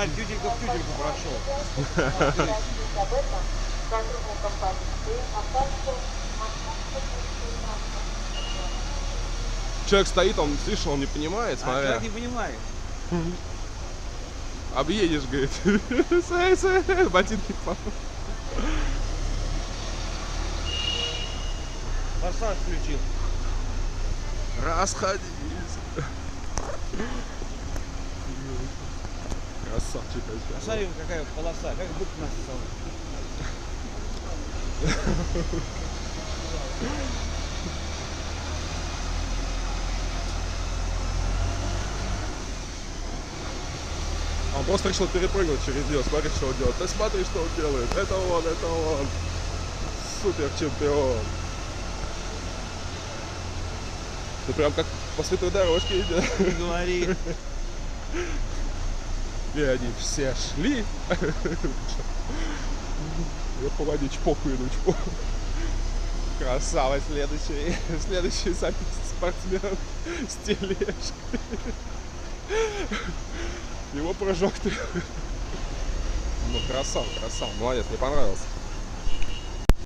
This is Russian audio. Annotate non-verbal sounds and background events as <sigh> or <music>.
На тютелька в тютельку прошел. Человек стоит, он, слышишь, он не понимает, А смотря. человек не понимает. Объедешь, говорит. <laughs> Сэй, сэй, ботинки папа. Форсаж включил. Расходись. Красавчик вообще. Посмотри, какая полоса, как бык насосал. Он просто решил перепрыгнуть через нее. Смотри, что он делает. Ты смотри, что он делает. Это он, это он. Супер чемпион. Ты прям как по святой дорожке идешь. Говори. И они все шли. Я по воде чпоку иду, чпок. Красава, следующий, следующий спортсмен с тележкой. Его прожектор. Ну, красава, красава, молодец, мне понравился.